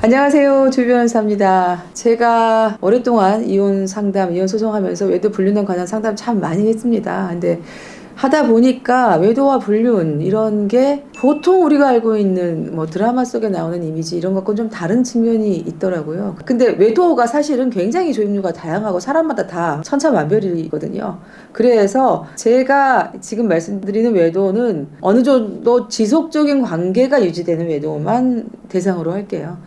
안녕하세요. 주변사입니다. 제가 오랫동안 이혼 상담, 이혼 소송하면서 외도 불륜에 관한 상담 참 많이 했습니다. 근데 하다 보니까 외도와 불륜 이런 게 보통 우리가 알고 있는 뭐 드라마 속에 나오는 이미지 이런 것과는 좀 다른 측면이 있더라고요. 근데 외도가 사실은 굉장히 종류가 다양하고 사람마다 다 천차만별이거든요. 그래서 제가 지금 말씀드리는 외도는 어느 정도 지속적인 관계가 유지되는 외도만 대상으로 할게요.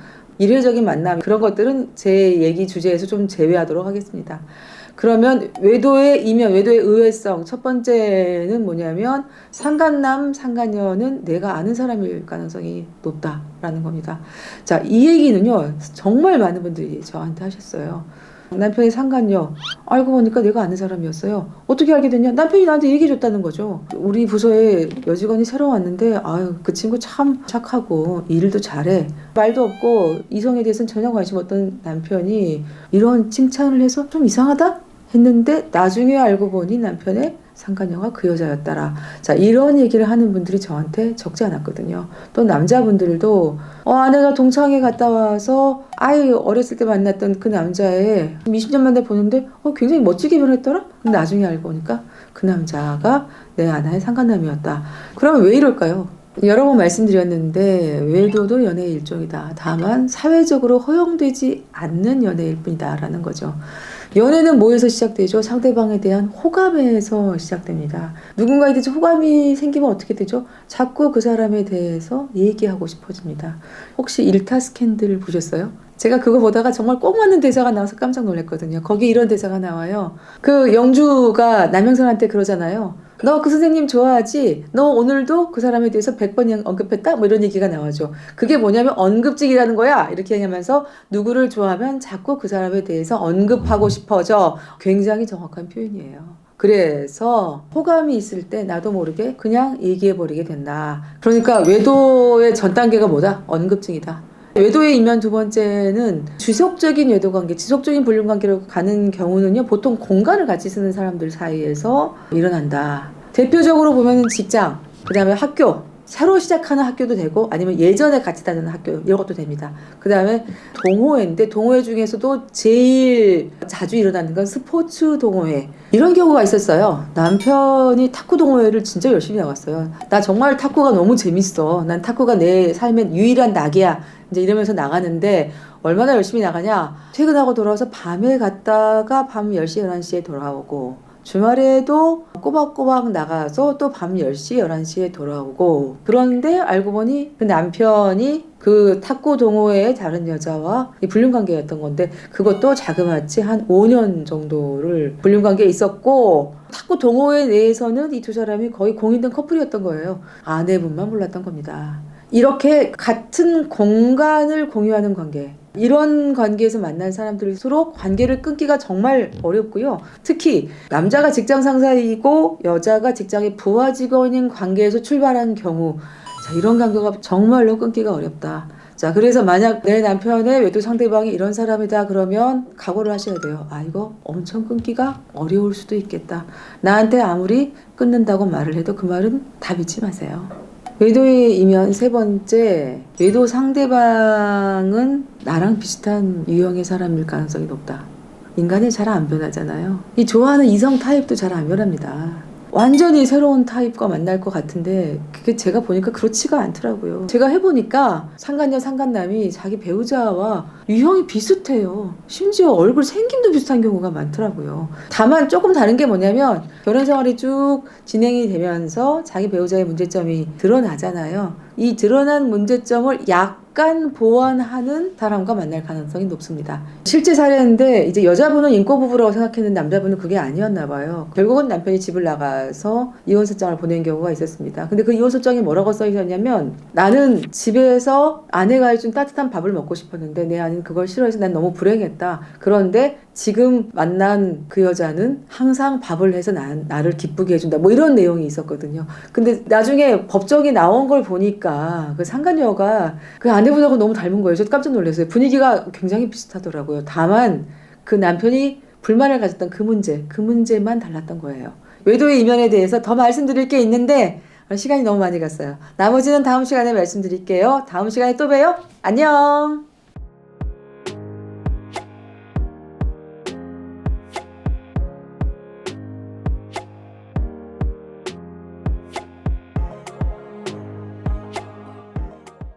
일회적인 만남 그런 것들은 제 얘기 주제에서 좀 제외하도록 하겠습니다. 그러면 외도의 이면, 외도의 의외성 첫 번째는 뭐냐면 상간남, 상간녀는 내가 아는 사람일 가능성이 높다라는 겁니다. 자, 이 얘기는요 정말 많은 분들이 저한테 하셨어요. 남편이 상간녀 알고 보니까 내가 아는 사람이었어요. 어떻게 알게 됐냐? 남편이 나한테 얘기해 줬다는 거죠. 우리 부서에 여직원이 새로 왔는데 아유 그 친구 참 착하고 일도 잘해. 말도 없고 이성에 대해서는 전혀 관심 없던 남편이 이런 칭찬을 해서 좀 이상하다 했는데 나중에 알고 보니 남편의 상간녀가 그 여자였더라. 자, 이런 얘기를 하는 분들이 저한테 적지 않았거든요. 또 남자분들도 어, 아내가 동창회 갔다 와서 아유 어렸을 때 만났던 그 남자애 20년 만에 보는데 어, 굉장히 멋지게 변했더라. 근데 나중에 알고 보니까 그 남자가 내 아내의 상간남이었다. 그러면 왜 이럴까요? 여러 번 말씀드렸는데 외도도 연애의 일종이다. 다만 사회적으로 허용되지 않는 연애일 뿐이다라는 거죠. 연애는 뭐에서 시작되죠? 상대방에 대한 호감에서 시작됩니다. 누군가에 대해서 호감이 생기면 어떻게 되죠? 자꾸 그 사람에 대해서 얘기하고 싶어집니다. 혹시 일타 스캔들 보셨어요? 제가 그거 보다가 정말 꼭 맞는 대사가 나와서 깜짝 놀랐거든요. 거기 이런 대사가 나와요. 그 영주가 남영선한테 그러잖아요. 너 그 선생님 좋아하지? 너 오늘도 그 사람에 대해서 100번 언급했다? 뭐 이런 얘기가 나와죠. 그게 뭐냐면 언급직이라는 거야. 이렇게 하면서 누구를 좋아하면 자꾸 그 사람에 대해서 언급하고 싶어져. 굉장히 정확한 표현이에요. 그래서 호감이 있을 때 나도 모르게 그냥 얘기해버리게 된다. 그러니까 외도의 전 단계가 뭐다? 언급증이다. 외도의 이면 두 번째는 지속적인 외도 관계, 지속적인 불륜 관계로 가는 경우는요, 보통 공간을 같이 쓰는 사람들 사이에서 일어난다. 대표적으로 보면 직장, 그 다음에 학교, 새로 시작하는 학교도 되고 아니면 예전에 같이 다니는 학교 이런 것도 됩니다. 그 다음에 동호회인데 동호회 중에서도 제일 자주 일어나는 건 스포츠 동호회 이런 경우가 있었어요. 남편이 탁구 동호회를 진짜 열심히 나갔어요. 나 정말 탁구가 너무 재밌어. 난 탁구가 내 삶의 유일한 낙이야. 이제 이러면서 나가는데 얼마나 열심히 나가냐. 퇴근하고 돌아와서 밤에 갔다가 밤 10시, 11시에 돌아오고 주말에도 꼬박꼬박 나가서 또 밤 10시, 11시에 돌아오고 그런데 알고 보니 그 남편이 그 탁구 동호회의 다른 여자와 이 불륜 관계였던 건데 그것도 자그마치 한 5년 정도를 불륜 관계에 있었고 탁구 동호회 내에서는 이 두 사람이 거의 공인된 커플이었던 거예요. 아내분만 몰랐던 겁니다. 이렇게 같은 공간을 공유하는 관계. 이런 관계에서 만난 사람들일수록 관계를 끊기가 정말 어렵고요. 특히 남자가 직장 상사이고 여자가 직장의 부하 직원인 관계에서 출발한 경우 자, 이런 관계가 정말로 끊기가 어렵다. 자, 그래서 만약 내 남편의 외도 상대방이 이런 사람이다 그러면 각오를 하셔야 돼요. 아, 이거 엄청 끊기가 어려울 수도 있겠다. 나한테 아무리 끊는다고 말을 해도 그 말은 다 믿지 마세요. 외도의 이면 세 번째, 외도 상대방은 나랑 비슷한 유형의 사람일 가능성이 높다. 인간이 잘 안 변하잖아요. 이 좋아하는 이성 타입도 잘 안 변합니다. 완전히 새로운 타입과 만날 것 같은데 그게 제가 보니까 그렇지가 않더라고요. 제가 해보니까 상간녀 상간남이 자기 배우자와 유형이 비슷해요. 심지어 얼굴 생김도 비슷한 경우가 많더라고요. 다만 조금 다른 게 뭐냐면 결혼 생활이 쭉 진행이 되면서 자기 배우자의 문제점이 드러나잖아요. 이 드러난 문제점을 약간 보완하는 사람과 만날 가능성이 높습니다. 실제 사례인데 이제 여자분은 인고 부부라고 생각했는데 남자분은 그게 아니었나 봐요. 결국은 남편이 집을 나가서 이혼서장을 보낸 경우가 있었습니다. 근데 그 이혼서장이 뭐라고 써 있었냐면 나는 집에서 아내가 해준 따뜻한 밥을 먹고 싶었는데 내 아내는 그걸 싫어해서 난 너무 불행했다. 그런데 지금 만난 그 여자는 항상 밥을 해서 나, 나를 기쁘게 해준다. 뭐 이런 내용이 있었거든요. 근데 나중에 법정이 나온 걸 보니까 그 상간녀가 그 아내분하고 너무 닮은 거예요. 저 깜짝 놀랐어요. 분위기가 굉장히 비슷하더라고요. 다만 그 남편이 불만을 가졌던 그 문제, 그 문제만 달랐던 거예요. 외도의 이면에 대해서 더 말씀드릴 게 있는데 시간이 너무 많이 갔어요. 나머지는 다음 시간에 말씀드릴게요. 다음 시간에 또 봬요. 안녕!